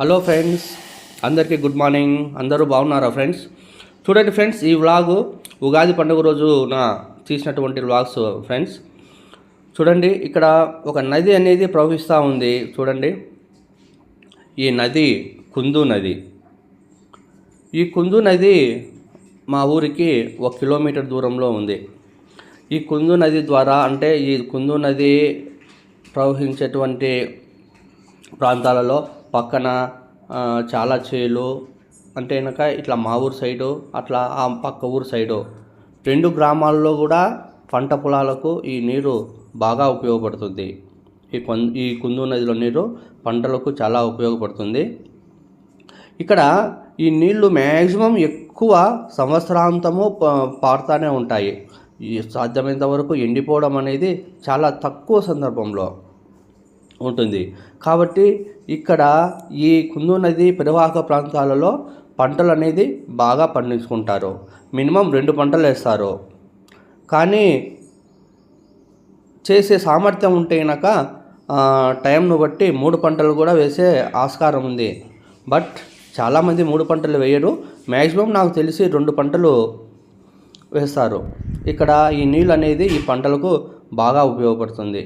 Hello friends అందరికీ good morning అందరూ బాగున్నారా ఫ్రెండ్స్ చూడండి ఫ్రెండ్స్ ఈ వ్లాగ్ ఉగాది పండుగ రోజు నా తీసినటువంటి వ్లాగ్స్ ఫ్రెండ్స్ చూడండి ఇక్కడ ఒక నది అనేది ప్రవహిస్తూ ఉంది. చూడండి. ఈ నది కుందు నది. ఈ కుందు నది మా ఊరికి ఒక కిలోమీటర్ దూరంలో ఉంది. ఈ కుందు నది ద్వారా అంటే ఈ కుందు నది ప్రవహించేటువంటి ప్రాంతాలలో పక్కన చాలా చేలు అంటే కనుక ఇట్లా మా ఊరు సైడు అట్లా ఆ పక్క ఊరు సైడు. రెండు గ్రామాల్లో కూడా పంట పొలాలకు ఈ నీరు బాగా ఉపయోగపడుతుంది. ఈ కొం ఈ కుందు నదిలో నీరు పంటలకు చాలా ఉపయోగపడుతుంది. ఇక్కడ ఈ నీళ్ళు మ్యాక్సిమం ఎక్కువ సంవత్సరాంతము పారుతూనే పారుతానే ఉంటాయి. ఈ సాధ్యమైనంత వరకు ఎండిపోవడం అనేది చాలా తక్కువ సందర్భంలో. ఉంటుంది. కాబట్టి ఇక్కడ ఈ కుందు నది పరివాహక ప్రాంతాలలో పంటలు అనేది బాగా పండించుకుంటారు. మినిమం రెండు పంటలు వేస్తారు. కానీ చేసే సామర్థ్యం ఉంటే కనుక టైంను బట్టి మూడు పంటలు కూడా వేసే ఆస్కారం ఉంది. బట్ చాలామంది మూడు పంటలు వేయరు. మ్యాక్సిమం నాకు తెలిసి రెండు పంటలు వేస్తారు. ఇక్కడ ఈ నీళ్ళు అనేది ఈ పంటలకు బాగా ఉపయోగపడుతుంది.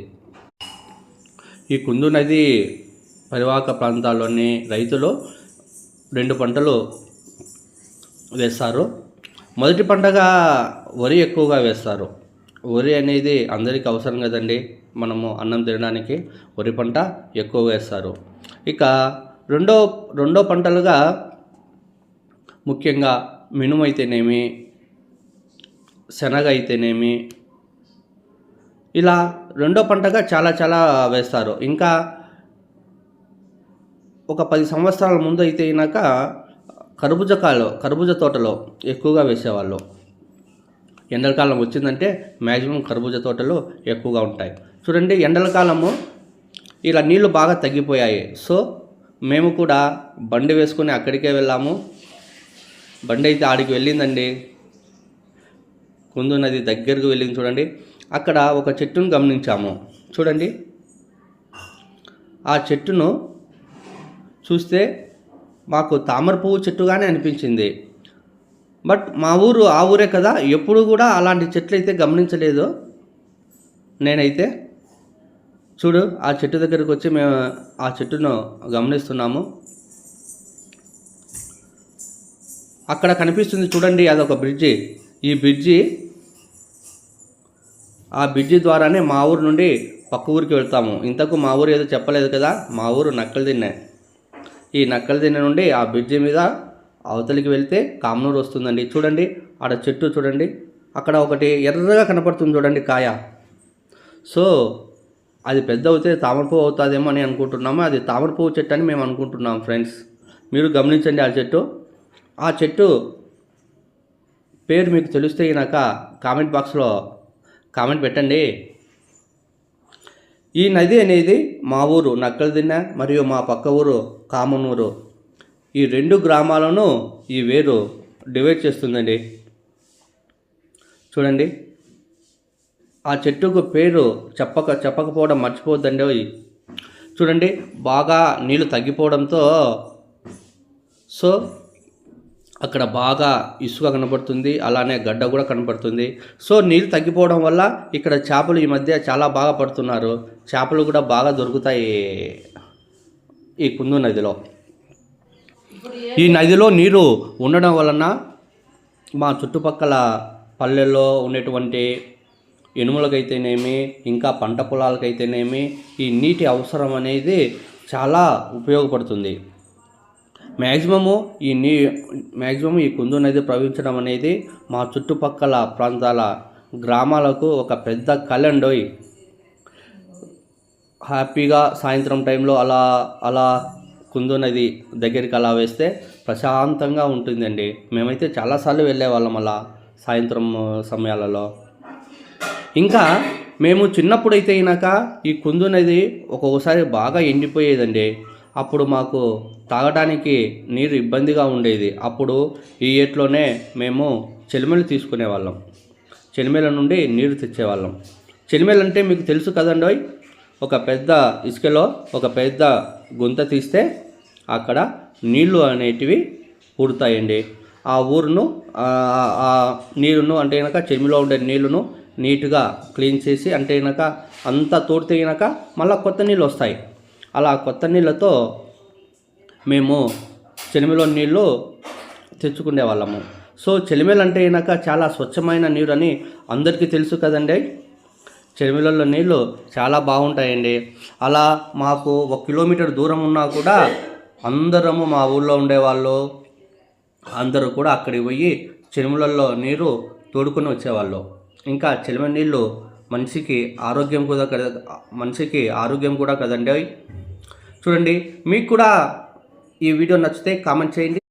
ఈ కుందు నది పరివాహక ప్రాంతాల్లోని రైతులు రెండు పంటలు వేస్తారు. మొదటి పంటగా వరి ఎక్కువగా వేస్తారు. వరి అనేది అందరికీ అవసరం కదండి. మనము అన్నం తినడానికి వరి పంట ఎక్కువ వేస్తారు. ఇక రెండో రెండో పంటలుగా ముఖ్యంగా మినుము అయితేనేమి శనగ అయితేనేమి ఇలా రెండో పంటగా చాలా చాలా వేస్తారు. ఇంకా ఒక పది సంవత్సరాల ముందు అయితే అయినాక కర్బూజ కాలు కర్బూజ తోటలో ఎక్కువగా వేసేవాళ్ళు. ఎండలకాలం వచ్చిందంటే మ్యాక్సిమం కర్బూజ తోటలు ఎక్కువగా ఉంటాయి. చూడండి ఎండల కాలము ఇలా నీళ్ళు బాగా తగ్గిపోయాయి. సో మేము కూడా బండి వేసుకొని అక్కడికే వెళ్ళాము. బండి అయితే ఆడికి వెళ్ళిందండి. కుందు నది దగ్గరకు వెళ్ళింది చూడండి. అక్కడ ఒక చెట్టును గమనించాము. చూడండి. ఆ చెట్టును చూస్తే మాకు తామర పువ్వు చెట్టుగానే అనిపించింది. బట్ మా ఊరు ఆ ఊరే కదా ఎప్పుడు కూడా అలాంటి చెట్లు అయితే గమనించలేదు. నేనైతే చూడు ఆ చెట్టు దగ్గరకు వచ్చి మేము ఆ చెట్టును గమనిస్తున్నాము. అక్కడ కనిపిస్తుంది చూడండి అదొక బ్రిడ్జి. ఈ బ్రిడ్జి ఆ బ్రిడ్జి ద్వారానే మా ఊరు నుండి పక్క ఊరికి వెళ్తాము. ఇంతకు మా ఊరు ఏదో చెప్పలేదు కదా? మా ఊరు నక్కలు తిన్నే ఈ నక్కలు తిన్న నుండి ఆ బ్రిడ్జి మీద అవతలికి వెళ్తే కామనూరు వస్తుందండి. చూడండి ఆడ చెట్టు చూడండి. అక్కడ ఒకటి ఎర్రగా కనపడుతుంది చూడండి కాయ. సో అది పెద్ద అవుతే తామర పువ్వు అవుతుందేమో అని అనుకుంటున్నాము. అది తామర పువ్వు చెట్టు అని మేము అనుకుంటున్నాం ఫ్రెండ్స్. మీరు గమనించండి ఆ చెట్టు. ఆ చెట్టు పేరు మీకు తెలిస్తే కనుక కామెంట్ బాక్స్లో కామెంట్ పెట్టండి. ఈ నది అనేది మా ఊరు నక్కలదిన్నె మరియు మా పక్క ఊరు కామనూరు. ఈ రెండు గ్రామాలను ఈ వేరు డివైడ్ చేస్తుందండి. చూడండి. ఆ చెట్టుకు పేరు చెప్పక చెప్పకపోవడం మర్చిపోద్దండి చూడండి బాగా నీళ్ళు తగ్గిపోవడంతో సో అక్కడ బాగా ఇసుక కనపడుతుంది అలానే గడ్డ కూడా కనపడుతుంది సో నీళ్ళు తగ్గిపోవడం వల్ల ఇక్కడ చేపలు ఈ మధ్య చాలా బాగా పడుతున్నారు. చేపలు కూడా బాగా దొరుకుతాయి ఈ కుందు నదిలో. ఈ నదిలో నీరు ఉండడం వలన మా చుట్టుపక్కల పల్లెల్లో ఉండేటువంటి ఇనుములకైతేనేమి ఇంకా పంట పొలాలకైతేనేమి ఈ నీటి అవసరం అనేది చాలా ఉపయోగపడుతుంది. మ్యాక్సిమము ఈ నీ మ్యాక్సిమం ఈ కుందు నది ప్రవహించడం అనేది మా చుట్టుపక్కల ప్రాంతాల గ్రామాలకు ఒక పెద్ద కలండోయ్. హ్యాపీగా సాయంత్రం టైంలో అలా అలా కుందు నది దగ్గరికి అలా వేస్తే ప్రశాంతంగా ఉంటుందండి. మేమైతే చాలాసార్లు వెళ్ళేవాళ్ళం అలా సాయంత్రం సమయాలలో. ఇంకా మేము చిన్నప్పుడు అయితే అయినాక ఈ కుందు నది ఒక్కొక్కసారి బాగా ఎండిపోయేదండి. అప్పుడు మాకు తాగడానికి నీరు ఇబ్బందిగా ఉండేది. అప్పుడు ఈ ఏట్లోనే మేము చెలిమెలు తీసుకునేవాళ్ళం చెలిమెల నుండి నీరు తెచ్చేవాళ్ళం. చెలిమెలు అంటే మీకు తెలుసు కదండోయ్ ఒక పెద్ద ఇసుకలో ఒక పెద్ద గుంత తీస్తే అక్కడ నీళ్ళు అనేటివి పుడతాయండి ఆ ఊరును ఆ నీరును అంటే కనుక చెరువులో ఉండే నీళ్ళను నీట్గా క్లీన్ చేసి అంటే కనుక అంతా తోడితే కనుక మళ్ళీ కొత్త నీళ్ళు వస్తాయి. అలా కొత్త నీళ్ళతో మేము చెలిమిలో నీళ్ళు తెచ్చుకునే వాళ్ళము. సో చెలిమిలు అంటే అయినాక చాలా స్వచ్ఛమైన నీరు అని అందరికీ తెలుసు కదండి. చెలిమిలలో నీళ్ళు చాలా బాగుంటాయండి. అలా మాకు ఒక కిలోమీటర్ దూరం ఉన్నా కూడా అందరము మా ఊళ్ళో ఉండేవాళ్ళు. అందరూ కూడా అక్కడికి పోయి చెరువులలో నీరు తోడుకొని వచ్చేవాళ్ళు. ఇంకా చెలిమి నీళ్ళు మనిషికి ఆరోగ్యం కూడా కదా మనిషికి ఆరోగ్యం కూడా కదండి. చూడండి మీకు కూడా ఈ వీడియో నచ్చితే కామెంట్ చేయండి.